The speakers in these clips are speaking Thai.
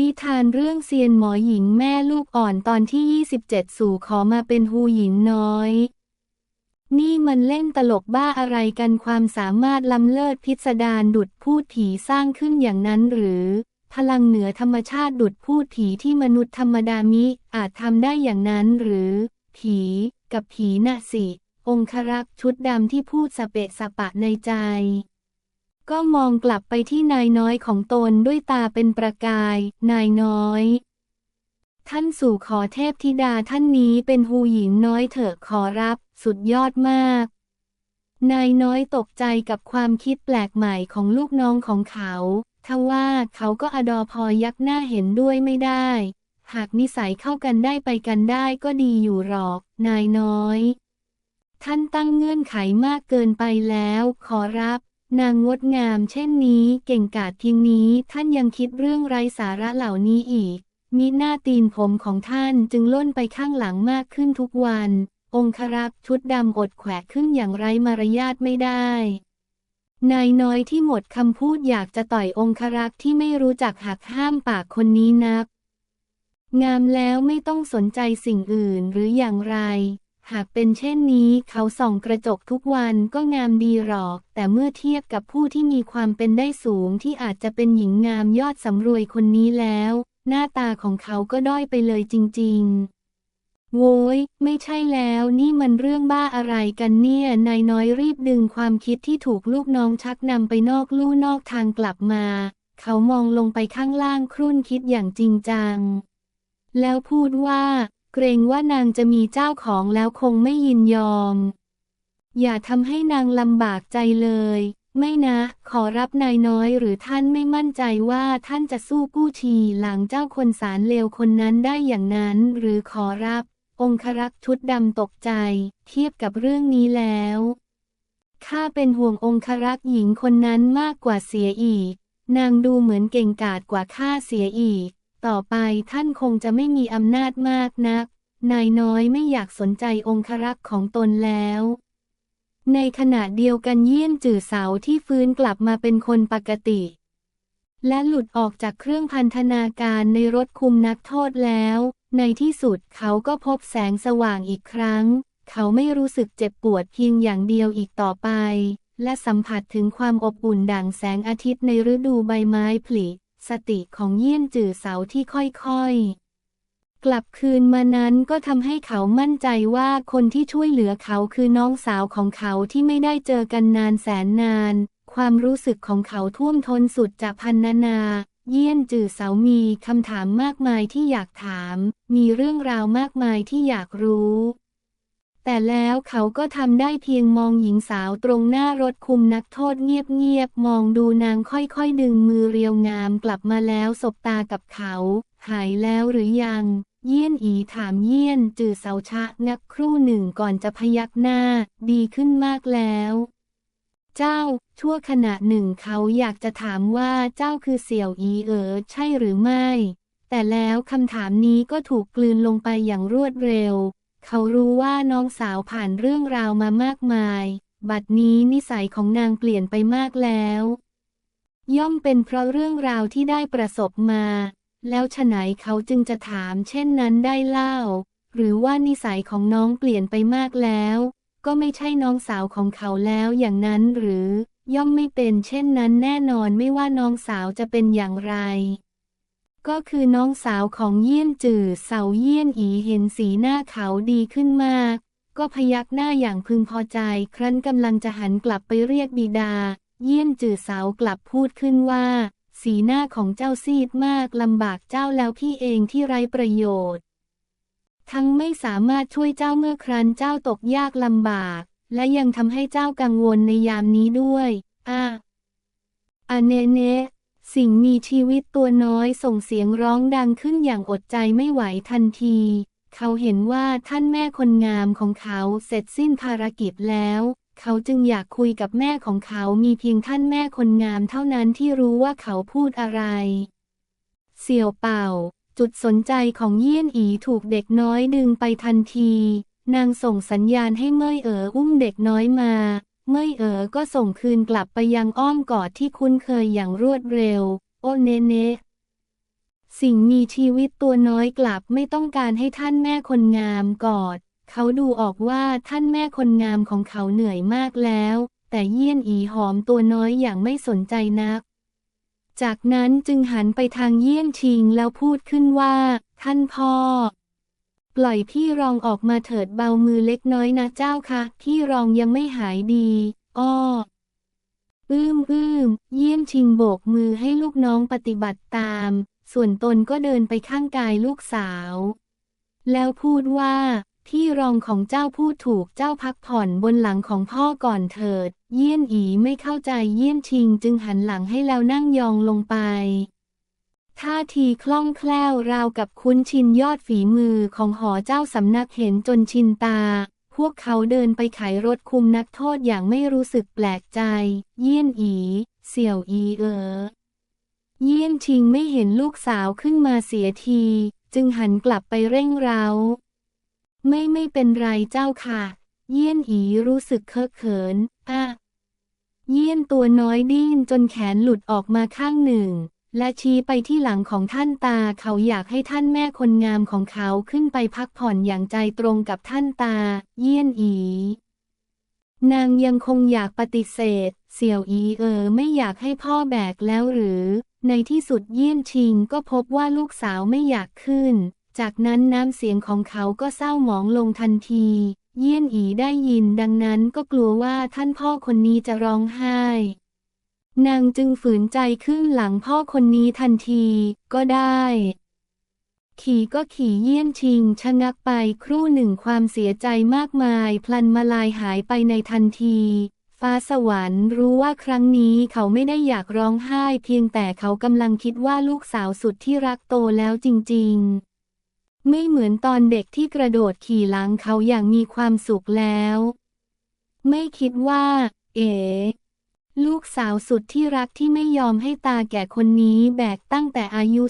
นิทานเรื่องเซียนหมอหญิงแม่ลูกอ่อนตอนที่ 27 สู่ขอมาเป็นฮูหญิงน้อย นี่มันเล่นตลกบ้าอะไรกันความสามารถล้ำเลิศพิสดารดุดพูดผีสร้างขึ้นอย่างนั้นหรือ พลังเหนือธรรมชาติดุดพูดผีที่มนุษย์ธรรมดามิอาจทำได้อย่างนั้นหรือ ผี กับผีน่ะสิ องครักษ์ชุดดำที่พูดสเปะสปะในใจ ก็มองกลับไปที่นายน้อยของตนด้วยตาเป็นประกาย นายน้อย ท่านสู่ขอเทพธิดาท่านนี้เป็นฮูหญิงน้อยเถอะขอรับ สุดยอดมาก นายน้อยตกใจกับความคิดแปลกใหม่ของลูกน้องของเขา ทว่าเขาก็อดอพอยักหน้าเห็นด้วยไม่ได้ หากนิสัยเข้ากันได้ไปกันได้ก็ดีอยู่หรอก นายน้อย ท่านตั้งเงื่อนไขมากเกินไปแล้ว ขอรับ นางงดงามเช่นนี้เก่งกาจเพียงนี้ท่านยังคิดเรื่องไร้สาระเหล่านี้อีก มิหน้าตีนผมของท่านจึงล่นไปข้างหลังมากขึ้นทุกวัน องครักษ์ชุดดำอดแขวะขึ้นอย่างไร้มารยาทไม่ได้ นายน้อยที่หมดคำพูดอยากจะต่อยองครักษ์ที่ไม่รู้จักหักห้ามปากคนนี้นัก งามแล้วไม่ต้องสนใจสิ่งอื่นหรืออย่างไร หากเป็นเช่นนี้เขาส่องกระจกทุกวันก็งามดีหรอก แต่เมื่อเทียบกับผู้ที่มีความเป็นได้สูงที่อาจจะเป็นหญิงงามยอดสำรวยคนนี้แล้ว หน้าตาของเขาก็ด้อยไปเลยจริง ๆ โว้ย ไม่ใช่แล้วนี่มันเรื่องบ้าอะไรกันเนี่ยนายน้อยรีบดึงความคิดที่ถูกลูกน้องชักนำไปนอกลู่นอกทางกลับมา เขามองลงไปข้างล่างครุ่นคิดอย่างจริงจังแล้วพูดว่า เกรงว่านางจะมีเจ้าของแล้วคงไม่ยินยอม อย่าทำให้นางลำบากใจเลย ไม่นะ ขอรับนายน้อยหรือท่านไม่มั่นใจว่าท่านจะสู้กู้ชีหลังเจ้าคนสารเลวคนนั้นได้อย่างนั้น หรือขอรับ องครักษ์ชุดดำตกใจ เทียบกับเรื่องนี้แล้วข้าเป็นห่วงองครักษ์หญิงคนนั้นมากกว่าเสียอีก นางดูเหมือนเก่งกาจกว่าข้าเสียอีก ต่อไปท่านคงจะไม่มีอำนาจมากนัก นายน้อยไม่อยากสนใจองครักษ์ของตนแล้ว ในขณะเดียวกันเยี่ยนจื่อเสาที่ฟื้นกลับมาเป็นคนปกติ และหลุดออกจากเครื่องพันธนาการในรถคุมนักโทษแล้ว ในที่สุดเขาก็พบแสงสว่างอีกครั้ง เขาไม่รู้สึกเจ็บปวดเพียงอย่างเดียวอีกต่อไป และสัมผัสถึงความอบอุ่นดั่งแสงอาทิตย์ในฤดูใบไม้ผลิ สติของเยี่ยนจื่อเสาที่ค่อยๆ กลับคืนมานั้นก็ทำให้เขามั่นใจว่าคนที่ช่วยเหลือเขาคือน้องสาวของเขาที่ไม่ได้เจอกันนานแสนนาน ความรู้สึกของเขาท่วมท้นสุดจากพันนานา เยี่ยนจื่อเสามีคำถามมากมายที่อยากถาม มีเรื่องราวมากมายที่อยากรู้ แต่แล้วเขาก็ทำได้เพียงมองหญิงสาวตรงหน้ารถคุมนักโทษเงียบๆมองดูนางค่อยๆดึงมือเรียวงามกลับมาแล้วสบตากับเขา หายแล้วหรือยัง เยี่ยนอีถามเยี่ยนจื่อเสาชะงักครู่หนึ่งก่อนจะพยักหน้า ดีขึ้นมากแล้ว เจ้า ชั่วขณะหนึ่งเขาอยากจะถามว่าเจ้าคือเสี่ยวอีเอ๋อใช่หรือไม่ แต่แล้วคำถามนี้ก็ถูกกลืนลงไปอย่างรวดเร็ว เขารู้ว่าน้องสาวผ่านเรื่องราวมามากมาย บัดนี้นิสัยของนางเปลี่ยนไปมากแล้ว ย่อมเป็นเพราะเรื่องราวที่ได้ประสบมา แล้วฉไหนเขาจึงจะถามเช่นนั้นได้เล่า หรือว่านิสัยของน้องเปลี่ยนไปมากแล้ว ก็ไม่ใช่น้องสาวของเขาแล้วอย่างนั้นหรือ ย่อมไม่เป็นเช่นนั้นแน่นอนไม่ว่าน้องสาวจะเป็นอย่างไร ก็คือน้องสาวของเยี่ยนจื่อเสาเยี่ยนอีเห็นสีหน้าเขาดีขึ้นมาก ก็พยักหน้าอย่างพึงพอใจ ครั้นกำลังจะหันกลับไปเรียกบิดา เยี่ยนจื่อเสากลับพูดขึ้นว่า สีหน้าของเจ้าซีดมากลำบากเจ้าแล้วพี่เองที่ไร้ประโยชน์ ทั้งไม่สามารถช่วยเจ้าเมื่อครั้นเจ้าตกยากลำบาก และยังทำให้เจ้ากังวลในยามนี้ด้วยอะอเนเนสิ่งมีชีวิตตัวน้อยส่งเสียงร้องดังขึ้นอย่างอดใจไม่ไหวทันที เขาเห็นว่าท่านแม่คนงามของเขาเสร็จสิ้นภารกิจแล้ว เขาจึงอยากคุยกับแม่ของเขามีเพียงท่านแม่คนงามเท่านั้นที่รู้ว่าเขาพูดอะไร เสี่ยวเป่า จุดสนใจของเยี่ยนอีถูกเด็กน้อยดึงไปทันที นางส่งสัญญาณให้เมยเอ๋ออุ้มเด็กน้อยมา เมยเอ๋อก็ส่งคืนกลับไปยังอ้อมกอดที่คุ้นเคยอย่างรวดเร็ว โอเนเนสิ่งมีชีวิตตัวน้อยกลับไม่ต้องการให้ท่านแม่คนงามกอด เขาดูออกว่าท่านแม่คนงามของเขาเหนื่อยมากแล้ว แต่เยี่ยนอีหอมตัวน้อยอย่างไม่สนใจนัก จากนั้นจึงหันไปทางเยี่ยนชิงแล้วพูดขึ้นว่า ท่านพ่อ ปล่อยพี่รองออกมาเถิดเบามือเล็กน้อยนะเจ้าค่ะพี่รองยังไม่หายดี อ้ออื้มอื้ม เยี่ยมชิงโบกมือให้ลูกน้องปฏิบัติตาม ส่วนตนก็เดินไปข้างกายลูกสาว แล้วพูดว่า ที่รองของเจ้าพูดถูกเจ้าพักผ่อนบนหลังของพ่อก่อนเถิด เยี่ยนอีไม่เข้าใจเยี่ยนชิงจึงหันหลังให้แล้วนั่งยองลงไป ท่าทีคล่องแคล่วราวกับคุ้นชินยอดฝีมือของหอเจ้าสำนักเห็นจนชินตา พวกเขาเดินไปไขรถคุมนักโทษอย่างไม่รู้สึกแปลกใจ เยี่ยนอี เสี่ยวอีเออ เยี่ยนชิงไม่เห็นลูกสาวขึ้นมาเสียที จึงหันกลับไปเร่งเร้า ไม่ไม่เป็นไรเจ้าค่ะ เยี่ยนอีรู้สึกเคอะเขินอะเยี่ยนตัวน้อยดิ้นจนแขนหลุดออกมาข้างหนึ่ง และชี้ไปที่หลังของท่านตาเขาอยากให้ท่านแม่คนงามของเขาขึ้นไปพักผ่อนอย่างใจตรงกับท่านตา เยี่ยนอี นางยังคงอยากปฏิเสธ เสี่ยวอีเออไม่อยากให้พ่อแบกแล้วหรือ ในที่สุดเยี่ยนชิงก็พบว่าลูกสาวไม่อยากขึ้น จากนั้นน้ำเสียงของเขาก็เศร้าหมองลงทันที เยี่ยนอีได้ยินดังนั้นก็กลัวว่าท่านพ่อคนนี้จะร้องไห้ นางจึงฝืนใจขึ้นหลังพ่อคนนี้ทันที ก็ได้ ขี่ก็ขี่เยี่ยนชิงชะงักไปครู่หนึ่งความเสียใจมากมาย พลันมาลายหายไปในทันที ฟ้าสวรรค์รู้ว่าครั้งนี้เขาไม่ได้อยากร้องไห้ เพียงแต่เขากำลังคิดว่าลูกสาวสุดที่รักโตแล้วจริง ๆ ไม่เหมือนตอนเด็กที่กระโดดขี่หลังเขาอย่างมีความสุขแล้ว ไม่คิดว่า เอ๋ลูกสาวสุดที่รักที่ไม่ยอมให้ตาแก่คนนี้แบกตั้งแต่อายุ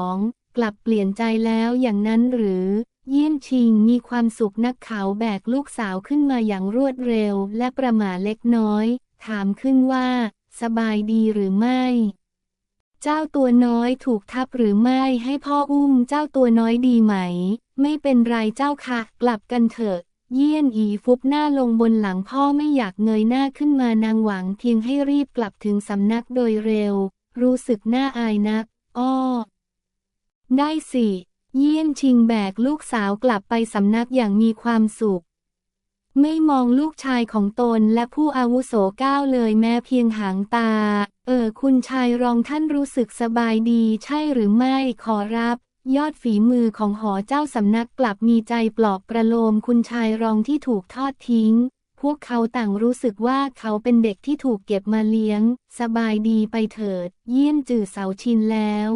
12 กลับเปลี่ยนใจแล้วอย่างนั้นหรือ เยี่ยนชิงมีความสุขนักเขาแบกลูกสาวขึ้นมาอย่างรวดเร็วและประหม่าเล็กน้อย ถามขึ้นว่า สบายดีหรือไม่ เจ้าตัวน้อยถูกทับหรือไม่ให้พ่ออุ้มเจ้าตัวน้อยดีไหม ไม่เป็นไรเจ้าค่ะ กลับกันเถอะ เยี่ยนอีฟุบหน้าลงบนหลังพ่อไม่อยากเงยหน้าขึ้นมานางหวังเพียงให้รีบกลับถึงสำนักโดยเร็ว รู้สึกน่าอายนัก อ้อ ได้สิ เยี่ยนชิงแบกลูกสาวกลับไปสำนักอย่างมีความสุข ไม่มองลูกชายของตนและผู้อาวุโสก้าวเลยแม้เพียงหางตา เออ คุณชายรองท่านรู้สึกสบายดีใช่หรือไม่ขอรับ ยอดฝีมือของหอเจ้าสำนักกลับมีใจปลอบประโลมคุณชายรองที่ถูกทอดทิ้ง พวกเขาต่างรู้สึกว่าเขาเป็นเด็กที่ถูกเก็บมาเลี้ยง สบายดีไปเถิด เยี่ยนจื่อเสาชินแล้ว